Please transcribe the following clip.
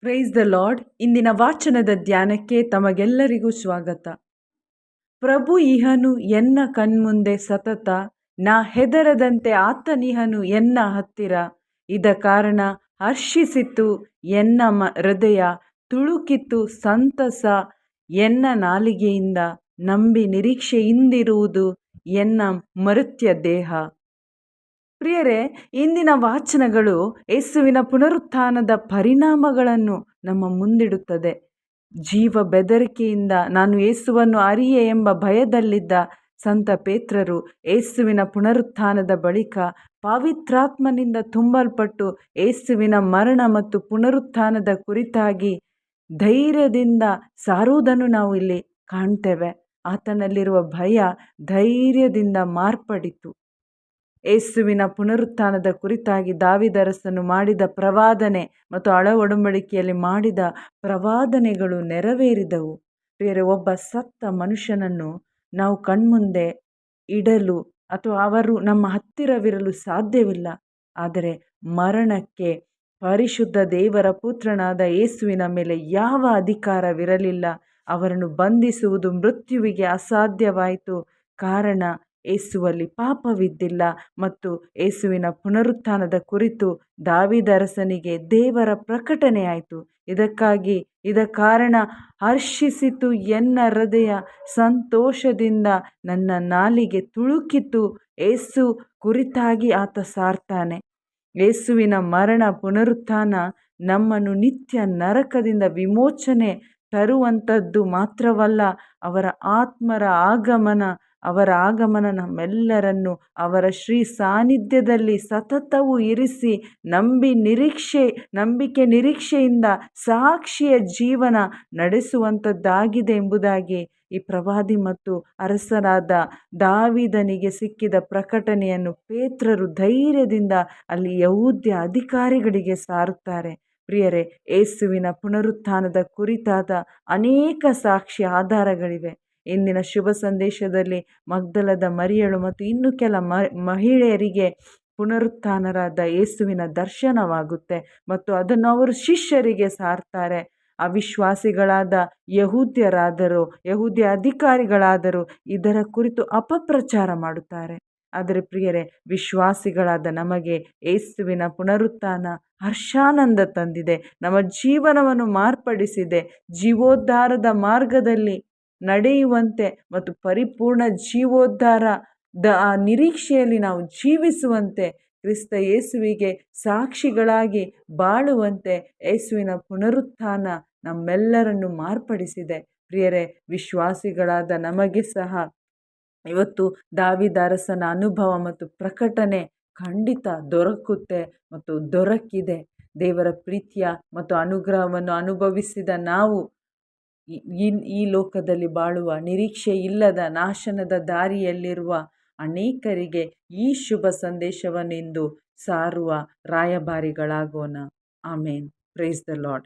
Praise the lord ಇಂದಿನ ವಾಚನದ ಧ್ಯಾನಕ್ಕೆ ತಮಗೆಲ್ಲರಿಗೂ ಸ್ವಾಗತ. ಪ್ರಭು ಇಹನು ಎನ್ನ ಕಣ್ಮುಂದೆ ಸತತ, ನಾ ಹೆದರದಂತೆ ಆತನಿಹನು ಎನ್ನ ಹತ್ತಿರ. ಇದ ಕಾರಣ ಹರ್ಷಿಸಿತು ಎನ್ನ ಮ ಹೃದಯ, ತುಳುಕಿತು ಸಂತಸ ಎನ್ನ ನಾಲಿಗೆಯಿಂದ. ನಂಬಿ ನಿರೀಕ್ಷೆಯಿಂದಿರುವುದು ಎನ್ನ ಮರುತ್ಯ ದೇಹ. ಪ್ರಿಯರೇ, ಇಂದಿನ ವಾಚನಗಳು ಯೇಸುವಿನ ಪುನರುತ್ಥಾನದ ಪರಿಣಾಮಗಳನ್ನು ನಮ್ಮ ಮುಂದಿಡುತ್ತದೆ. ಜೀವ ಬೆದರಿಕೆಯಿಂದ ನಾನು ಯೇಸುವನ್ನು ಅರಿಯೆ ಎಂಬ ಭಯದಲ್ಲಿದ್ದ ಸಂತ ಪೇತ್ರರು ಯೇಸುವಿನ ಪುನರುತ್ಥಾನದ ಬಳಿಕ ಪವಿತ್ರಾತ್ಮನಿಂದ ತುಂಬಲ್ಪಟ್ಟು ಯೇಸುವಿನ ಮರಣ ಮತ್ತು ಪುನರುತ್ಥಾನದ ಕುರಿತಾಗಿ ಧೈರ್ಯದಿಂದ ಸಾರುವುದನ್ನು ನಾವು ಇಲ್ಲಿ ಕಾಣ್ತೇವೆ. ಆತನಲ್ಲಿರುವ ಭಯ ಧೈರ್ಯದಿಂದ ಮಾರ್ಪಡಿತು. ಯೇಸುವಿನ ಪುನರುತ್ಥಾನದ ಕುರಿತಾಗಿ ದಾವಿದರಸನು ಮಾಡಿದ ಪ್ರವಾದನೆ ಮತ್ತು ಅಳ ಒಡಂಬಡಿಕೆಯಲ್ಲಿ ಮಾಡಿದ ಪ್ರವಾದನೆಗಳು ನೆರವೇರಿದವು. ಬೇರೆ ಒಬ್ಬ ಸತ್ತ ಮನುಷ್ಯನನ್ನು ನಾವು ಕಣ್ಮುಂದೆ ಇಡಲು ಅಥವಾ ಅವರು ನಮ್ಮ ಹತ್ತಿರವಿರಲು ಸಾಧ್ಯವಿಲ್ಲ. ಆದರೆ ಮರಣಕ್ಕೆ ಪರಿಶುದ್ಧ ದೇವರ ಪುತ್ರನಾದ ಯೇಸುವಿನ ಮೇಲೆ ಯಾವ ಅಧಿಕಾರವಿರಲಿಲ್ಲ. ಅವರನ್ನು ಬಂಧಿಸುವುದು ಮೃತ್ಯುವಿಗೆ ಅಸಾಧ್ಯವಾಯಿತು. ಕಾರಣ ಏಸುವಲ್ಲಿ ಪಾಪವಿದ್ದಿಲ್ಲ ಮತ್ತು ಏಸುವಿನ ಪುನರುತ್ಥಾನದ ಕುರಿತು ದಾವಿದರಸನಿಗೆ ದೇವರ ಪ್ರಕಟಣೆಯಾಯಿತು ಇದಕ್ಕಾಗಿ, ಇದ ಕಾರಣ ಹರ್ಷಿಸಿತು ಎನ್ನ ಹೃದಯ ಸಂತೋಷದಿಂದ ನನ್ನ ನಾಲಿಗೆ ತುಳುಕಿತು. ಏಸು ಕುರಿತಾಗಿ ಆತ ಸಾರ್ತಾನೆ. ಏಸುವಿನ ಮರಣ ಪುನರುತ್ಥಾನ ನಮ್ಮನ್ನು ನಿತ್ಯ ನರಕದಿಂದ ವಿಮೋಚನೆ ತರುವಂಥದ್ದು ಮಾತ್ರವಲ್ಲ, ಅವರ ಆತ್ಮರ ಆಗಮನ ಅವರ ಆಗಮನ ನಮ್ಮೆಲ್ಲರನ್ನು ಅವರ ಶ್ರೀ ಸಾನ್ನಿಧ್ಯದಲ್ಲಿ ಸತತವು ಇರಿಸಿ ನಂಬಿ ನಿರೀಕ್ಷೆ, ನಂಬಿಕೆ ನಿರೀಕ್ಷೆಯಿಂದ ಸಾಕ್ಷಿಯ ಜೀವನ ನಡೆಸುವಂಥದ್ದಾಗಿದೆ ಎಂಬುದಾಗಿ ಈ ಪ್ರವಾದಿ ಮತ್ತು ಅರಸರಾದ ದಾವಿದನಿಗೆ ಸಿಕ್ಕಿದ ಪ್ರಕಟಣೆಯನ್ನು ಪೇತ್ರರು ಧೈರ್ಯದಿಂದ ಅಲ್ಲಿ ಯಹೂದ್ಯ ಅಧಿಕಾರಿಗಳಿಗೆ ಸಾರುತ್ತಾರೆ. ಪ್ರಿಯರೇ ಏಸುವಿನ ಪುನರುತ್ಥಾನದ ಕುರಿತಾದ ಅನೇಕ ಸಾಕ್ಷಿ ಆಧಾರಗಳಿವೆ. ಇಂದಿನ ಶುಭ ಸಂದೇಶದಲ್ಲಿ ಮಗ್ದಲದ ಮರಿಯಳು ಮತ್ತು ಇನ್ನು ಕೆಲ ಮಹಿಳೆಯರಿಗೆ ಪುನರುತ್ಥಾನರಾದ ಯೇಸುವಿನ ದರ್ಶನವಾಗುತ್ತೆ. ಮತ್ತು ಅದನ್ನು ಅವರು ಶಿಷ್ಯರಿಗೆ ಸಾರ್ತಾರೆ. ಅವಿಶ್ವಾಸಿಗಳಾದ ಯಹೂದ್ಯರಾದರೂ, ಯಹೂದ್ಯ ಅಧಿಕಾರಿಗಳಾದರೂ, ಇದರ ಕುರಿತು ಅಪಪ್ರಚಾರ ಮಾಡುತ್ತಾರೆ. ಆದರೆ ಪ್ರಿಯರೇ, ವಿಶ್ವಾಸಿಗಳಾದ ನಮಗೆ ಏಸುವಿನ ಪುನರುತ್ಥಾನ ಹರ್ಷಾನಂದ ತಂದಿದೆ. ನಮ್ಮ ಜೀವನವನ್ನು ಮಾರ್ಪಡಿಸಿದೆ. ಜೀವೋದ್ಧಾರದ ಮಾರ್ಗದಲ್ಲಿ ನಡೆಯುವಂತೆ ಮತ್ತು ಪರಿಪೂರ್ಣ ಜೀವೋದ್ಧಾರ ದ ಆ ನಿರೀಕ್ಷೆಯಲ್ಲಿ ನಾವು ಜೀವಿಸುವಂತೆ ಕ್ರಿಸ್ತ ಯೇಸುವಿಗೆ ಸಾಕ್ಷಿಗಳಾಗಿ ಬಾಳುವಂತೆ ಯೇಸುವಿನ ಪುನರುತ್ಥಾನ ನಮ್ಮೆಲ್ಲರನ್ನು ಮಾರ್ಪಡಿಸಿದೆ. ಪ್ರಿಯರೇ, ವಿಶ್ವಾಸಿಗಳಾದ ನಮಗೆ ಸಹ ಇವತ್ತು ದಾವಿದಾರಸನ ಅನುಭವ ಮತ್ತು ಪ್ರಕಟಣೆ ಖಂಡಿತ ದೊರಕುತ್ತೆ ಮತ್ತು ದೊರಕಿದೆ. ದೇವರ ಪ್ರೀತಿಯ ಮತ್ತು ಅನುಗ್ರಹವನ್ನು ಅನುಭವಿಸಿದ ನಾವು ಈ ಈ ಲೋಕದಲ್ಲಿ ಬಾಳುವ ನಿರೀಕ್ಷೆ ಇಲ್ಲದ ನಾಶನದ ದಾರಿಯಲ್ಲಿರುವ ಅನೇಕರಿಗೆ ಈ ಶುಭ ಸಂದೇಶವನ್ನೆಂದು ಸಾರುವ ರಾಯಭಾರಿಗಳಾಗೋಣ. ಆಮೇನ್. Praise the lord